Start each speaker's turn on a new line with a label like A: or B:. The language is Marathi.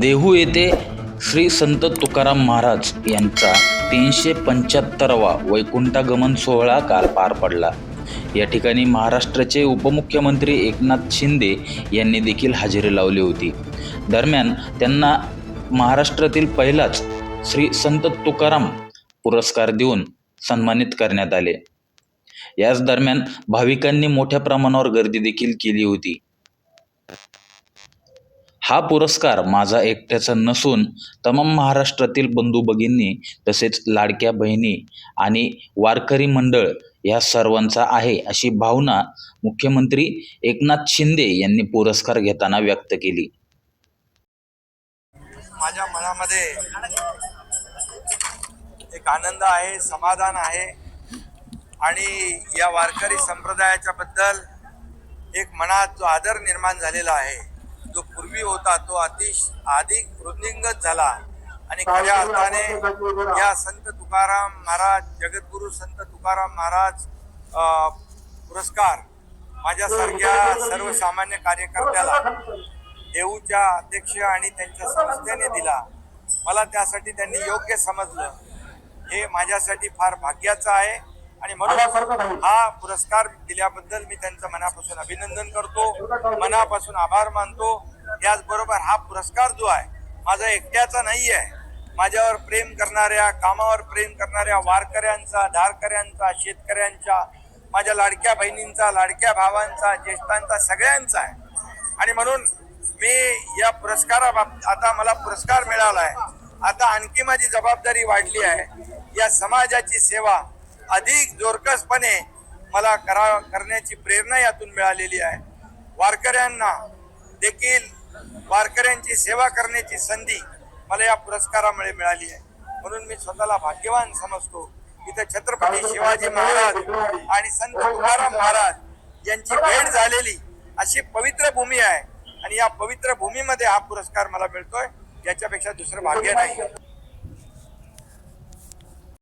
A: देहू येथे श्री संत तुकाराम महाराज यांचा तीनशे पंच्याहत्तरावा वैकुंठागमन सोहळा काल पार पडला. या ठिकाणी महाराष्ट्राचे उपमुख्यमंत्री एकनाथ शिंदे यांनी देखील हजेरी लावली होती. दरम्यान त्यांना महाराष्ट्रातील पहिलाच श्री संत तुकाराम पुरस्कार देऊन सन्मानित करण्यात आले. याच दरम्यान भाविकांनी मोठ्या प्रमाणावर गर्दी देखील केली होती. हा पुरस्कार माझा एकट्याचा नसून तमाम महाराष्ट्रातील बंधू भगिनी तसेच लाडक्या बहिणी आणि वारकरी मंडळ या सर्वांचा आहे अशी भावना मुख्यमंत्री एकनाथ शिंदे यांनी पुरस्कार घेताना व्यक्त केली.
B: माझ्या मनामध्ये एक आनंद आहे समाधान आहे आणि या वारकरी संप्रदायाच्या बद्दल एक मनात जो आदर निर्माण झालेला आहे पूर्वी होता तो अतिश अधिक वृद्धिंगत झाला. आणि खऱ्या अर्थाने या संत तुकाराम महाराज जगद्गुरु संत तुकाराम महाराज पुरस्कार माझ्यासारख्या सर्वसामान्य कार्यकर्त्याला देऊच्या अध्यक्ष आणि त्यांच्या संस्थेने दिला. मला त्यासाठी त्यांनी योग्य समजलं. हे माझ्यासाठी फार भाग्याचं आहे. आणि म्हणून हा पुरस्कार दिल्याबद्दल मी त्यांचं मनापासून अभिनंदन करतो. मनापासून आभार मानतो. त्याचबरोबर हा पुरस्कार जो आहे माझा एकट्याचा नाही आहे माझ्यावर प्रेम करणाऱ्या कामावर प्रेम करणाऱ्या वारकऱ्यांचा धारकऱ्यांचा शेतकऱ्यांच्या माझ्या लाडक्या बहिणींचा लाडक्या भावांचा ज्येष्ठांचा सगळ्यांचा आहे. आणि म्हणून मी या पुरस्काराबाबत आता मला पुरस्कार मिळाला आहे आता आणखी माझी जबाबदारी वाढली आहे. या समाजाची सेवा अधिक जोरकसपणे मला करा करण्याची प्रेरणा यातून मिळालेली आहे. वारकऱ्यांना देखील वारकऱ्यांची सेवा करण्याची संधी मला या पुरस्कारामुळे मिळाली आहे. म्हणून मी स्वतःला भाग्यवान समजतो. इथे छत्रपती शिवाजी महाराज आणि संत तुकाराम महाराज यांची भेट झालेली अशी पवित्र भूमी आहे. आणि या पवित्र भूमीमध्ये हा पुरस्कार मला मिळतोय. याच्यापेक्षा दुसरं भाग्य नाही.